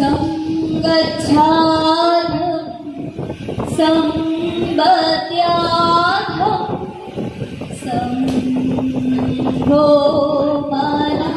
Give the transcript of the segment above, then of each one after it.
सङ्गच्छाध सम्बत्याध सम्भो मनांसि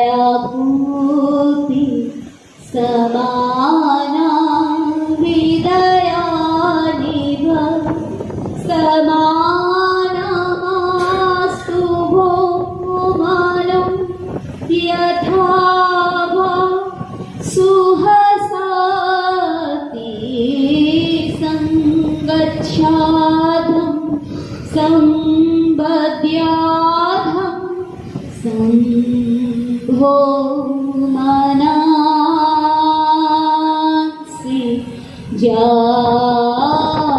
समाना हृदयानि समानमास्तु भोमानं यथा वा सुहसाति सङ्गच्छाधं सम्बद्याधं सम्भो জানাতা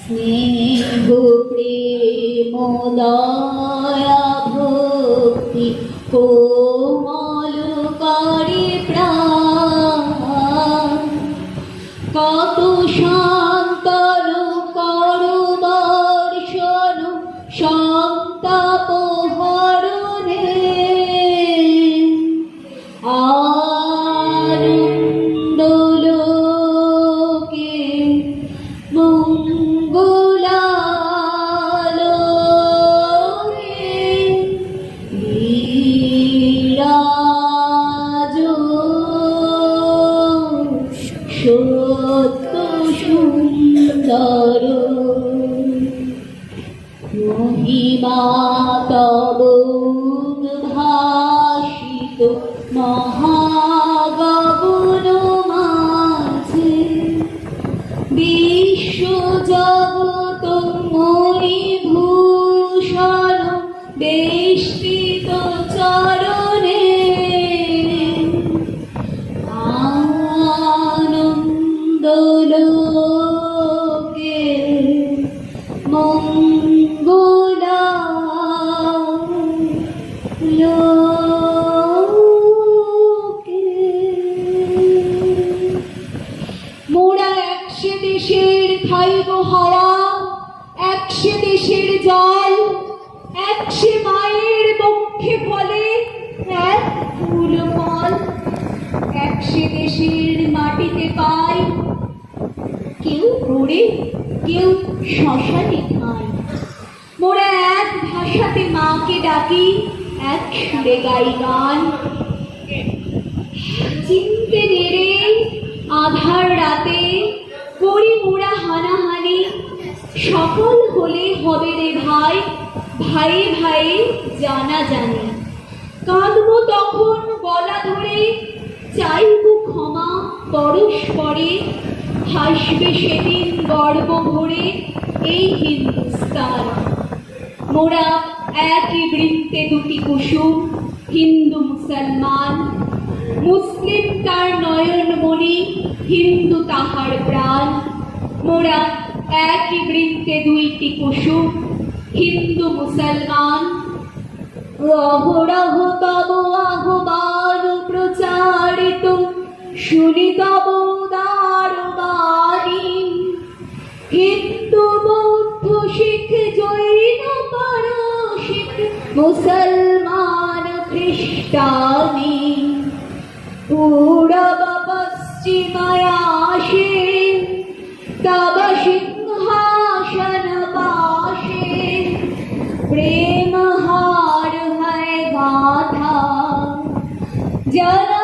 স্নেহ প্রেম দয়া ভক্তি কোমল করে কত শান্তর সুন্দর। মহিমা তব ভাষিত মহাগগন দেশের খাইব হারা একশে দেশের জল, একশে মায়ের বক্ষে ফলে, এক ফুল ফল। একশে দেশের মাটিতে পাই, কেউ পড়ে কেউ শ্মশানে খায় মোরা এক ভাষাতে মাকে ডাকি, এক সুরে গাই গান। চিনতে নেড়ে, আধার রাতে করি মোরা হানাহানি। সকল হলে হবে রে ভাই ভাই ভাই জানা জানি। কাঁদবো তখন গলা ধরে, চাইব ক্ষমা পরস্পরে। হাসবে সেদিন গর্ব ভরে এই হিন্দুস্তান। মোরা একই বৃত্তে দুটি কুসুম, হিন্দু মুসলমান। মুসলিম তার নয়নমণি হিন্দু তাহার প্রাণ। মোরা একই বৃত্তে দুইটি কুসু হিন্দু মুসলমান। অহরহ তব আহ্বান প্রচারিত, শুনি তব হিন্দু বৌদ্ধ শিখ জৈন পারসিক, মুসলমান খ্রিস্টানী। पूरबपश्चिमयाशे तव सिंहासनपाशे प्रेमहार है गाथा जन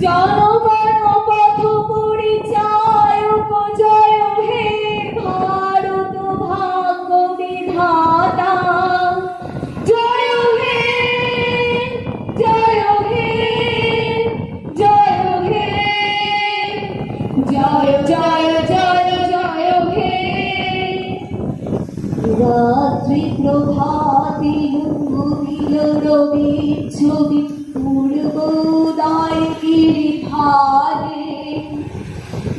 John